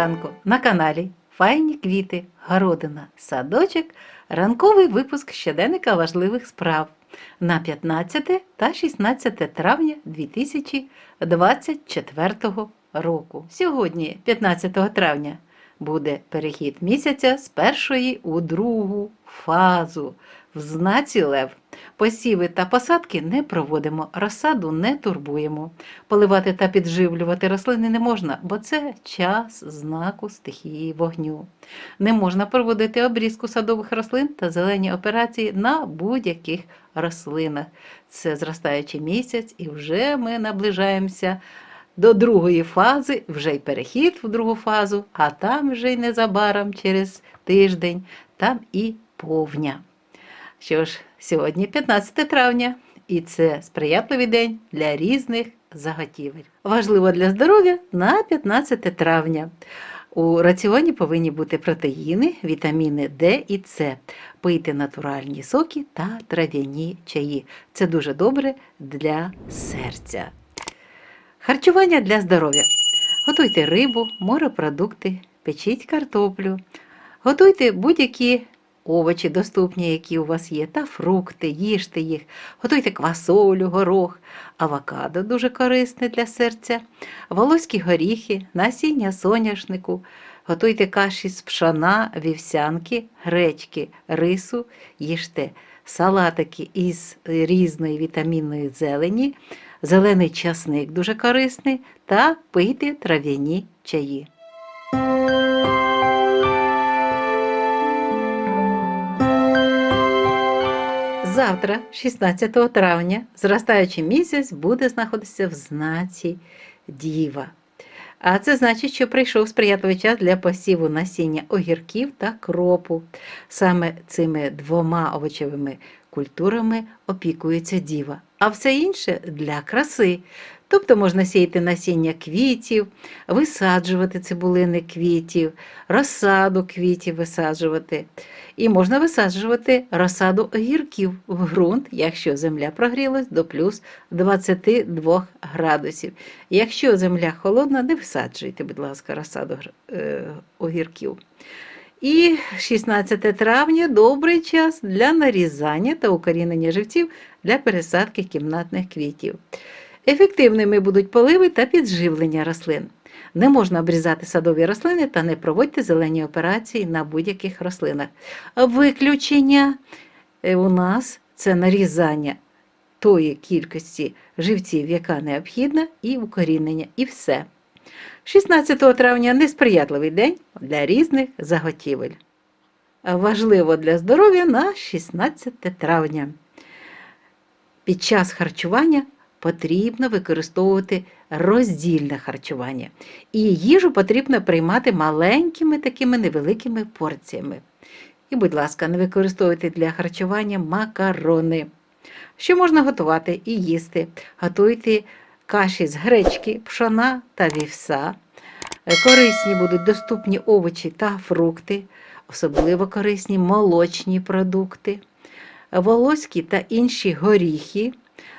ранку на каналі Файні квіти, городина, садочок, ранковий випуск щоденника важливих справ на 15 та 16 травня 2024 року. Сьогодні, 15 травня, буде перехід місяця з першої у другу фазу в знаці Лев. Посіви та посадки не проводимо, розсаду не турбуємо. Поливати та підживлювати рослини не можна, бо це час знаку стихії вогню. Не можна проводити обрізку садових рослин та зелені операції на будь-яких рослинах. Це зростаючий місяць, і вже ми наближаємося до другої фази, вже й перехід в другу фазу, а там вже й незабаром через тиждень, там і повня. Що ж, сьогодні 15 травня, і це сприятливий день для різних заготівель. Важливо для здоров'я на 15 травня. У раціоні повинні бути протеїни, вітаміни Д і С, пийте натуральні соки та трав'яні чаї. Це дуже добре для серця. Харчування для здоров'я. Готуйте рибу, морепродукти, печіть картоплю, готуйте будь-які овочі доступні, які у вас є, та фрукти, їжте їх, готуйте квасолю, горох, авокадо дуже корисне для серця, волоські горіхи, насіння соняшнику, готуйте каші з пшона, вівсянки, гречки, рису, їжте салатики із різної вітамінної зелені, зелений часник дуже корисний, та пийте трав'яні чаї. Завтра, 16 травня, зростаючий місяць буде знаходитися в знаці Діва. А це значить, що прийшов сприятливий час для посіву насіння огірків та кропу. Саме цими двома овочевими культурами опікується діва, а все інше для краси. Тобто можна сіяти насіння квітів, висаджувати цибулини квітів, розсаду квітів висаджувати. І можна висаджувати розсаду огірків в ґрунт, якщо земля прогрілась до плюс 22 градусів. Якщо земля холодна, не висаджуйте, будь ласка, розсаду е, огірків. І 16 травня добрий час для нарізання та укорінення живців для пересадки кімнатних квітів. Ефективними будуть поливи та підживлення рослин. Не можна обрізати садові рослини та не проводьте зелені операції на будь-яких рослинах. Виключення е, у нас це нарізання тої кількості живців, яка необхідна, і укорінення, і все. 16 травня несприятливий день для різних заготівель. Важливо для здоров'я на 16 травня. Під час харчування потрібно використовувати роздільне харчування. І їжу потрібно приймати маленькими такими невеликими порціями. І, будь ласка, не використовуйте для харчування макарони. Що можна готувати і їсти? Готуйте каші з гречки, пшона та вівса. Корисні будуть доступні овочі та фрукти, особливо корисні молочні продукти, волоські та інші горіхи.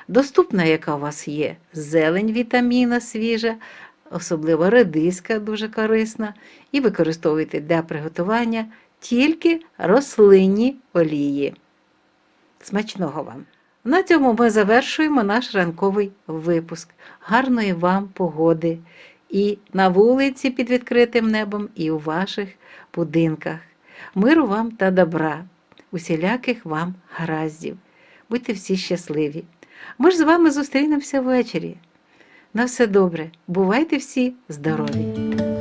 Доступна, яка у вас є, зелень вітаміна свіжа, особливо редиска дуже корисна, і використовуйте для приготування тільки рослинні олії. Смачного вам! На цьому ми завершуємо наш ранковий випуск. Гарної вам погоди і на вулиці під відкритим небом, і у ваших будинках. Миру вам та добра, усіляких вам гараздів. Будьте всі щасливі! Ми ж з вами зустрінемося ввечері. На все добре, бувайте всі здорові!